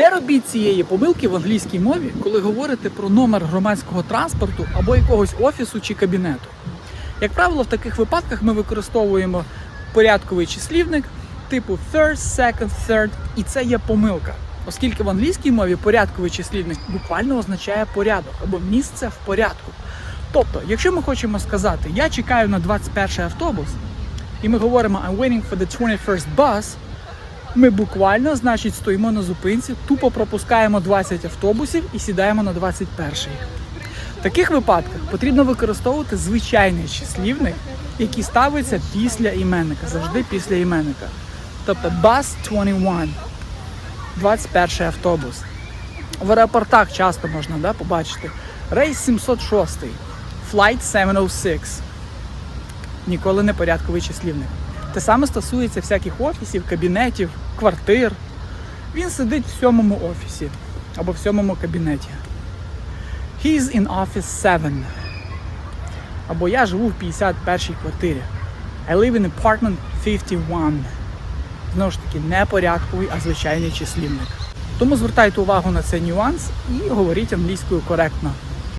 Не робіть цієї помилки в англійській мові, коли говорите про номер громадського транспорту або якогось офісу чи кабінету. Як правило, в таких випадках ми використовуємо порядковий числівник типу first, second, third, і це є помилка. Оскільки в англійській мові порядковий числівник буквально означає порядок або місце в порядку. Тобто, якщо ми хочемо сказати я чекаю на 21 автобус, і ми говоримо I'm waiting for the 21st bus, ми буквально, значить, стоїмо на зупинці, тупо пропускаємо 20 автобусів і сідаємо на 21-й. В таких випадках потрібно використовувати звичайний числівник, який ставиться після іменника, завжди після іменника. Тобто bus 21, 21 автобус. В аеропортах часто можна да, побачити рейс 706, flight 706. Ніколи не порядковий числівник. Те саме стосується всяких офісів, кабінетів, квартир. Він сидить в сьомому офісі або в сьомому кабінеті. He's in office 7. Або я живу в 51-й квартирі. I live in apartment 51. Знову ж таки, не порядковий, а звичайний числівник. Тому звертайте увагу на цей нюанс і говоріть англійською коректно.